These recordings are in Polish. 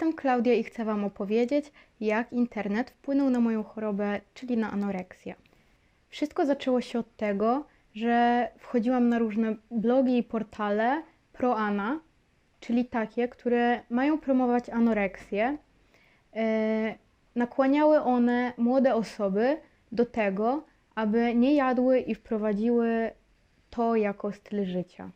Jestem Klaudia i chcę Wam opowiedzieć, jak internet wpłynął na moją chorobę, czyli na anoreksję. Wszystko zaczęło się od tego, że wchodziłam na różne blogi i portale pro-ana, czyli takie, które mają promować anoreksję. E, nakłaniały one młode osoby do tego, aby nie jadły i wprowadziły to jako styl życia.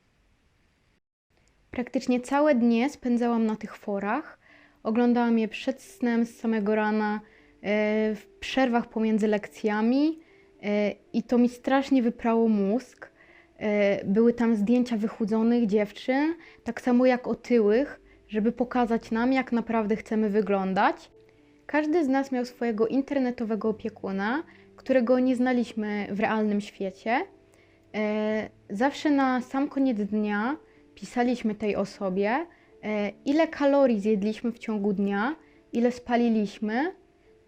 Praktycznie całe dnie spędzałam na tych forach. Oglądałam je przed snem z samego rana, e, w przerwach pomiędzy lekcjami e, i to mi strasznie wyprało mózg. E, Były tam zdjęcia wychudzonych dziewczyn, tak samo jak otyłych, żeby pokazać nam, jak naprawdę chcemy wyglądać. Każdy z nas miał swojego internetowego opiekuna, którego nie znaliśmy w realnym świecie. Zawsze na sam koniec dnia pisaliśmy tej osobie, ile kalorii zjedliśmy w ciągu dnia, ile spaliliśmy,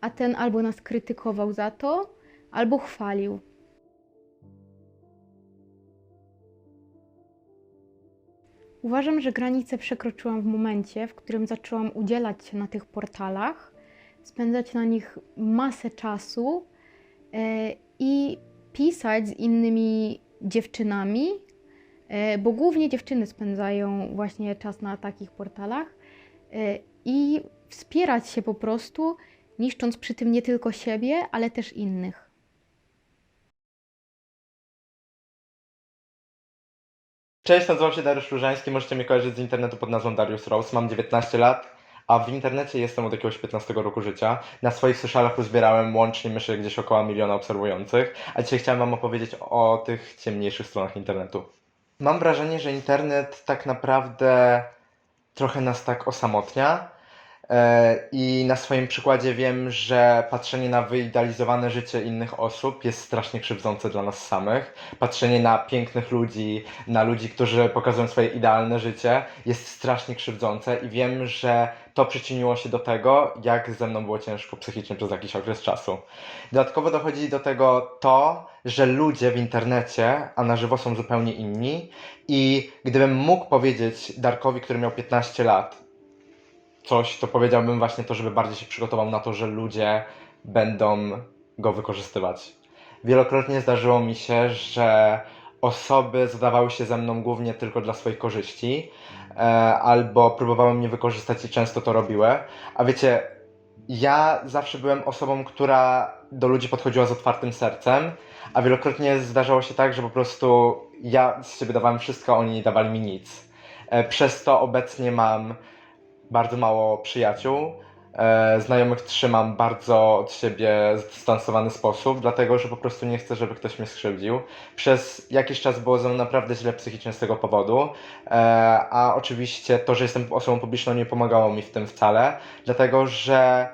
a ten albo nas krytykował za to, albo chwalił. Uważam, że granicę przekroczyłam w momencie, w którym zaczęłam udzielać się na tych portalach, spędzać na nich masę czasu e, i pisać z innymi dziewczynami, e, bo głównie dziewczyny spędzają właśnie czas na takich portalach e, i wspierać się po prostu, niszcząc przy tym nie tylko siebie, ale też innych. Cześć, nazywam się Dariusz Różański, możecie mnie kojarzyć z internetu pod nazwą Darius Rose, mam 19 lat, a w internecie jestem od jakiegoś 15 roku życia. Na swoich socialach uzbierałem łącznie myślę gdzieś około miliona obserwujących, a dzisiaj chciałem wam opowiedzieć o tych ciemniejszych stronach internetu. Mam wrażenie, że internet tak naprawdę trochę nas tak osamotnia. E, I na swoim przykładzie wiem, że patrzenie na wyidealizowane życie innych osób jest strasznie krzywdzące dla nas samych. Patrzenie na pięknych ludzi, na ludzi, którzy pokazują swoje idealne życie, jest strasznie krzywdzące i wiem, że to przyczyniło się do tego, jak ze mną było ciężko psychicznie przez jakiś okres czasu. Dodatkowo dochodzi do tego to, że ludzie w internecie, a na żywo są zupełnie inni i gdybym mógł powiedzieć Darkowi, który miał 15 lat, coś, to powiedziałbym właśnie to, żeby bardziej się przygotował na to, że ludzie będą go wykorzystywać. Wielokrotnie zdarzyło mi się, że osoby zadawały się ze mną głównie tylko dla swoich korzyści, e, albo próbowały mnie wykorzystać i często to robiły. A wiecie, ja zawsze byłem osobą, która do ludzi podchodziła z otwartym sercem, a wielokrotnie zdarzało się tak, że po prostu ja z siebie dawałem wszystko, a oni nie dawali mi nic. E, Przez to obecnie mam bardzo mało przyjaciół. E, znajomych trzymam bardzo od siebie zdystansowany sposób, dlatego że po prostu nie chcę, żeby ktoś mnie skrzywdził. Przez jakiś czas było ze mną naprawdę źle psychicznie z tego powodu, e, a oczywiście to, że jestem osobą publiczną nie pomagało mi w tym wcale, dlatego że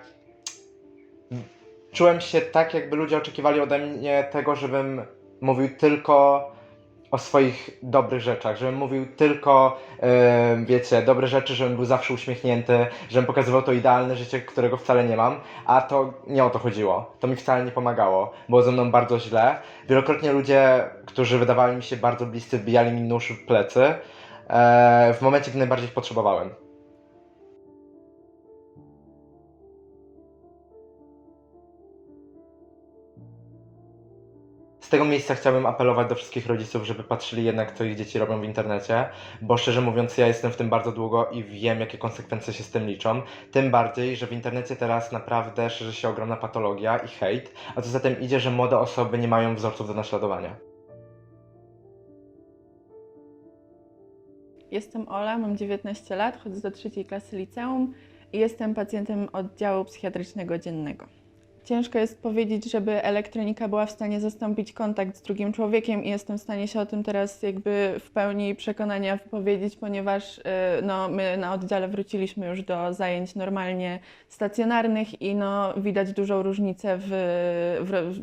czułem się tak, jakby ludzie oczekiwali ode mnie tego, żebym mówił tylko o swoich dobrych rzeczach, żebym mówił tylko, e, wiecie, dobre rzeczy, żebym był zawsze uśmiechnięty, żebym pokazywał to idealne życie, którego wcale nie mam, a to nie o to chodziło. To mi wcale nie pomagało. Było ze mną bardzo źle. Wielokrotnie ludzie, którzy wydawali mi się bardzo bliscy, wbijali mi nóż w plecy e, w momencie, gdy najbardziej potrzebowałem. Tego miejsca chciałbym apelować do wszystkich rodziców, żeby patrzyli jednak, co ich dzieci robią w internecie, bo szczerze mówiąc, ja jestem w tym bardzo długo i wiem, jakie konsekwencje się z tym liczą. Tym bardziej, że w internecie teraz naprawdę szerzy się ogromna patologia i hejt, a co za tym idzie, że młode osoby nie mają wzorców do naśladowania. Jestem Ola, mam 19 lat, chodzę do trzeciej klasy liceum i jestem pacjentem oddziału psychiatrycznego dziennego. Ciężko jest powiedzieć, żeby elektronika była w stanie zastąpić kontakt z drugim człowiekiem i jestem w stanie się o tym teraz jakby w pełni przekonania wypowiedzieć, ponieważ y, no, my na oddziale wróciliśmy już do zajęć normalnie stacjonarnych i no, widać dużą różnicę w, w,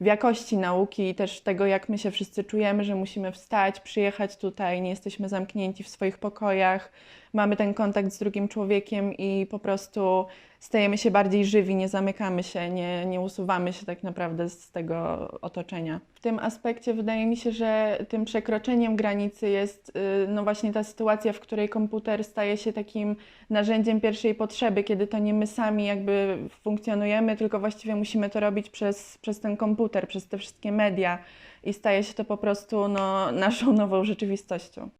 w jakości nauki i też tego, jak my się wszyscy czujemy, że musimy wstać, przyjechać tutaj, nie jesteśmy zamknięci w swoich pokojach. Mamy ten kontakt z drugim człowiekiem i po prostu stajemy się bardziej żywi, nie zamykamy się, nie, nie usuwamy się tak naprawdę z tego otoczenia. W tym aspekcie wydaje mi się, że tym przekroczeniem granicy jest y, no właśnie ta sytuacja, w której komputer staje się takim narzędziem pierwszej potrzeby, kiedy to nie my sami jakby funkcjonujemy, tylko właściwie musimy to robić przez, przez ten komputer, przez te wszystkie media i staje się to po prostu no, naszą nową rzeczywistością.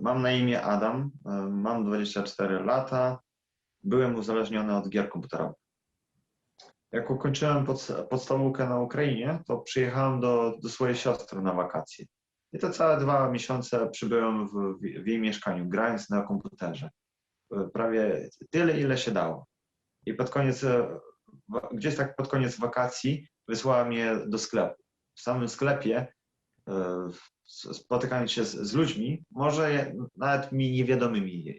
Mam na imię Adam, e, mam 24 lata, byłem uzależniony od gier komputerowych. Jak ukończyłem pod, podstawówkę na Ukrainie, to przyjechałem do, do swojej siostry na wakacje. I to całe dwa miesiące przybyłem w, w jej mieszkaniu, grając na komputerze. E, Prawie tyle, ile się dało. I pod koniec, e, gdzieś tak pod koniec wakacji wysłała mnie do sklepu. W samym sklepie spotykając się z, z ludźmi, może nawet mi niewiadomymi,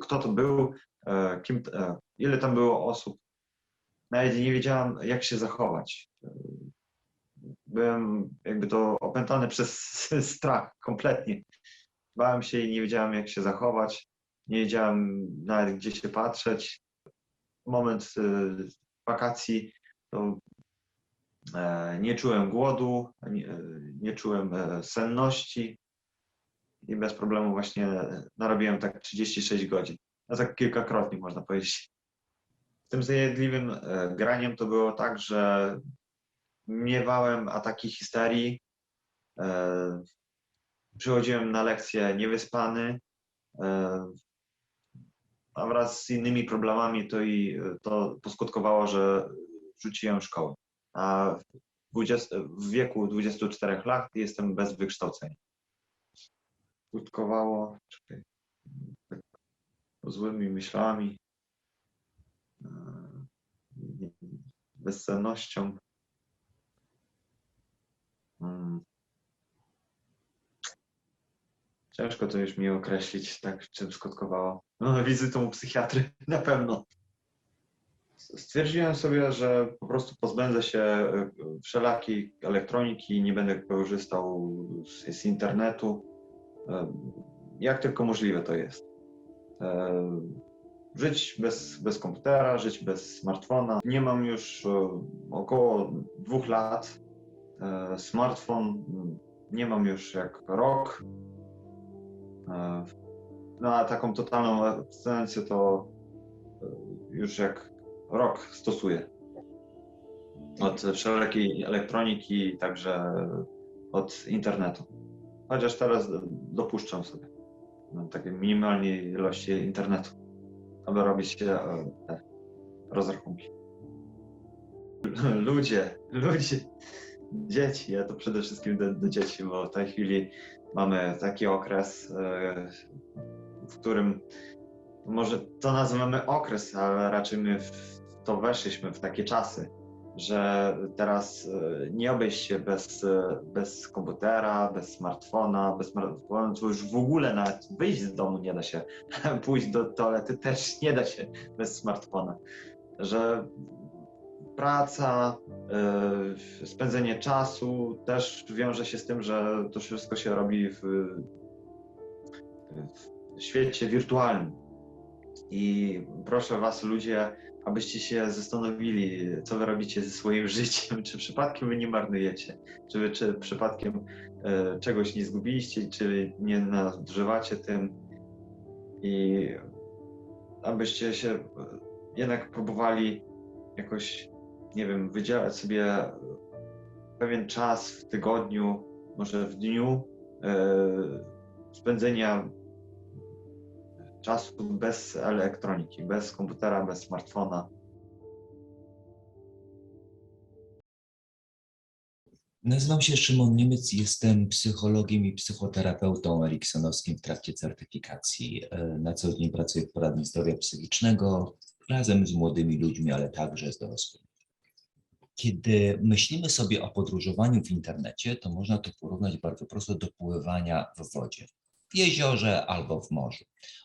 kto, to był, e, kim, e, ile tam było osób. Nawet nie wiedziałam, jak się zachować. E, Byłem jakby to opętany przez strach kompletnie. Bałem się i nie wiedziałem, jak się zachować. Nie wiedziałem nawet, gdzie się patrzeć. Moment wakacji to Nie czułem głodu, nie, e, nie czułem e, senności i bez problemu właśnie narobiłem tak 36 godzin. No tak kilkakrotnie można powiedzieć. Tym zajadliwym e, graniem to było tak, że miewałem ataki histerii, e, przychodziłem na lekcje niewyspany, e, a wraz z innymi problemami to i to poskutkowało, że rzuciłem szkołę a w, 20, w wieku 24 lat jestem bez wykształcenia. Skutkowało złymi myślami, e, bezsennością. Mm. Ciężko to już mi określić, tak, czym skutkowało. No, wizytą u psychiatry, na pewno. Stwierdziłem sobie, że po prostu pozbędę się e, wszelakiej elektroniki, nie będę korzystał z, z internetu. Jak tylko możliwe to jest. Żyć bez, bez komputera, żyć bez smartfona. Nie mam już e, około dwóch lat. E, Smartfon nie mam już jak rok. E, No a taką totalną abstynencję to już jak rok stosuję. Od wszelkiej elektroniki, także od internetu. Chociaż teraz dopuszczam sobie no, takie minimalnej ilości internetu, aby robić e, te rozrachunki. Ludzie, ludzie, dzieci, ja to przede wszystkim do, do dzieci, bo w tej chwili mamy taki okres, e, w którym może to nazywamy okres, ale raczej my w to weszliśmy w takie czasy, że teraz e, nie obejść się bez, e, bez komputera, bez smartfona, bez smartfona, to już w ogóle nawet wyjść z domu nie da się, pójść do toalety też nie da się bez smartfona, że praca, e, spędzenie czasu też wiąże się z tym, że to wszystko się robi w, w świecie wirtualnym. I proszę Was, ludzie, abyście się zastanowili, co wy robicie ze swoim życiem, czy przypadkiem wy nie marnujecie, czy, wy, czy przypadkiem e, czegoś nie zgubiliście, czy nie nadużywacie tym? I abyście się e, jednak próbowali jakoś, nie wiem, wydzielać sobie pewien czas w tygodniu, może w dniu e, spędzenia czasu bez elektroniki, bez komputera, bez smartfona. Nazywam się Szymon Niemiec, jestem psychologiem i psychoterapeutą eriksonowskim w trakcie certyfikacji. E, Na co dzień pracuję w poradni zdrowia psychicznego razem z młodymi ludźmi, ale także z dorosłymi. Kiedy myślimy sobie o podróżowaniu w internecie, to można to porównać bardzo prosto do pływania w wodzie, w jeziorze albo w morzu.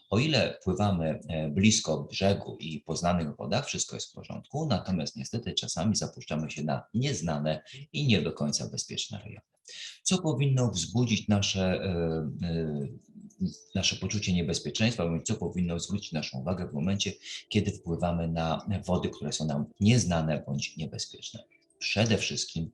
O ile pływamy e, blisko brzegu i po znanych wodach, wszystko jest w porządku, natomiast niestety czasami zapuszczamy się na nieznane i nie do końca bezpieczne rejony. Co powinno wzbudzić nasze e, e, nasze poczucie niebezpieczeństwa, bądź co powinno zwrócić naszą uwagę w momencie, kiedy wpływamy na wody, które są nam nieznane bądź niebezpieczne. Przede wszystkim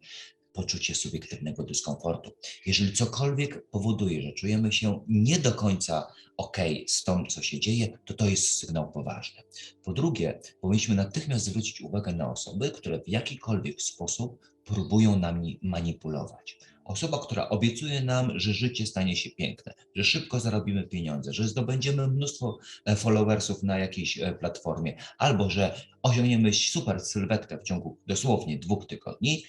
poczucie subiektywnego dyskomfortu. Jeżeli cokolwiek powoduje, że czujemy się nie do końca ok z tym, co się dzieje, to to jest sygnał poważny. Po drugie, powinniśmy natychmiast zwrócić uwagę na osoby, które w jakikolwiek sposób próbują nami manipulować. Osoba, która obiecuje nam, że życie stanie się piękne, że szybko zarobimy pieniądze, że zdobędziemy mnóstwo e, followersów na jakiejś e, platformie, albo że osiągniemy super sylwetkę w ciągu dosłownie dwóch tygodni,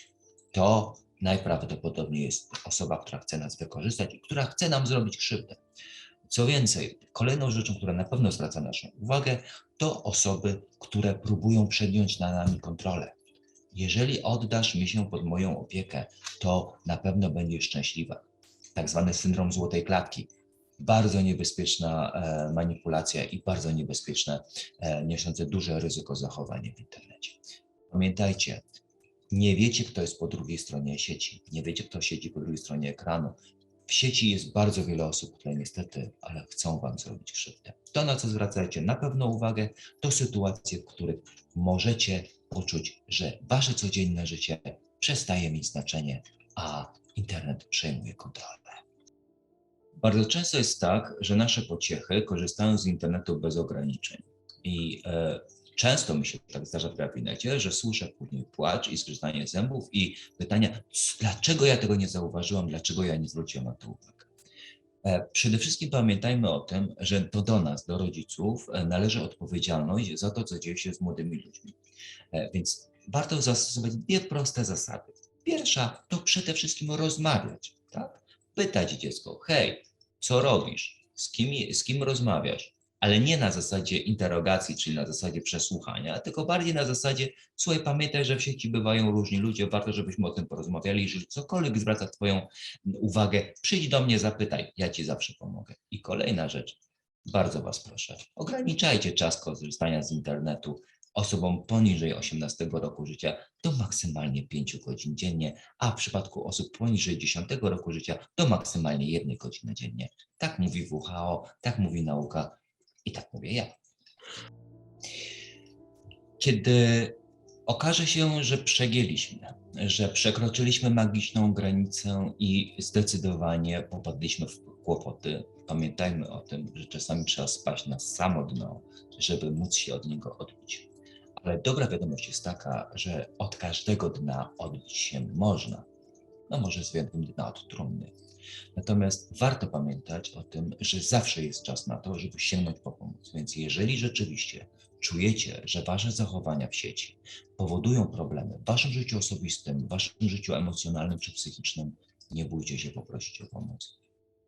to najprawdopodobniej jest osoba, która chce nas wykorzystać i która chce nam zrobić krzywdę. Co więcej, kolejną rzeczą, która na pewno zwraca naszą uwagę, to osoby, które próbują przejąć nad nami kontrolę. Jeżeli oddasz mi się pod moją opiekę, to na pewno będziesz szczęśliwa. Tak zwany syndrom złotej klatki. Bardzo niebezpieczna e, manipulacja i bardzo niebezpieczne, e, niosące duże ryzyko zachowanie w internecie. Pamiętajcie, nie wiecie, kto jest po drugiej stronie sieci, nie wiecie, kto siedzi po drugiej stronie ekranu. W sieci jest bardzo wiele osób, które niestety, ale chcą Wam zrobić krzywdę. To, na co zwracajcie na pewno uwagę, to sytuacje, w których możecie poczuć, że Wasze codzienne życie przestaje mieć znaczenie, a internet przejmuje kontrolę. Bardzo często jest tak, że nasze pociechy korzystają z internetu bez ograniczeń. I e, Często mi się tak zdarza w gabinecie, że słyszę później płacz i skrzyżanie zębów i pytania, "C- dlaczego ja tego nie zauważyłam, dlaczego ja nie zwróciłam na to uwagę. E, Przede wszystkim pamiętajmy o tym, że to do nas, do rodziców, e, należy odpowiedzialność za to, co dzieje się z młodymi ludźmi. E, Więc warto zastosować dwie proste zasady. Pierwsza to przede wszystkim rozmawiać, tak? Pytać dziecko, hej, co robisz? Z kim, z kim rozmawiasz? Ale nie na zasadzie interrogacji, czyli na zasadzie przesłuchania, tylko bardziej na zasadzie, słuchaj, pamiętaj, że w sieci bywają różni ludzie, warto, żebyśmy o tym porozmawiali. Jeżeli cokolwiek zwraca Twoją uwagę, przyjdź do mnie, zapytaj, ja Ci zawsze pomogę. I kolejna rzecz, bardzo Was proszę, ograniczajcie czas korzystania z internetu osobom poniżej 18 roku życia do maksymalnie 5 godzin dziennie, a w przypadku osób poniżej 10 roku życia do maksymalnie 1 godziny dziennie. Tak mówi WHO, tak mówi nauka i tak mówię ja. Kiedy okaże się, że przegięliśmy, że przekroczyliśmy magiczną granicę i zdecydowanie popadliśmy w kłopoty, pamiętajmy o tym, że czasami trzeba spaść na samo dno, żeby móc się od niego odbić. Ale dobra wiadomość jest taka, że od każdego dna odbić się można. No może z wyjątkiem dna od trumny. Natomiast warto pamiętać o tym, że zawsze jest czas na to, żeby sięgnąć po pomoc. Więc jeżeli rzeczywiście czujecie, że wasze zachowania w sieci powodują problemy w waszym życiu osobistym, w waszym życiu emocjonalnym czy psychicznym, nie bójcie się poprosić o pomoc.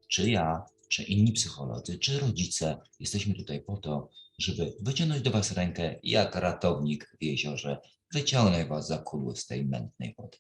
Czy ja, czy inni psycholodzy, czy rodzice, jesteśmy tutaj po to, żeby wyciągnąć do was rękę jak ratownik w jeziorze, wyciągnąć was za kudły z tej mętnej wody.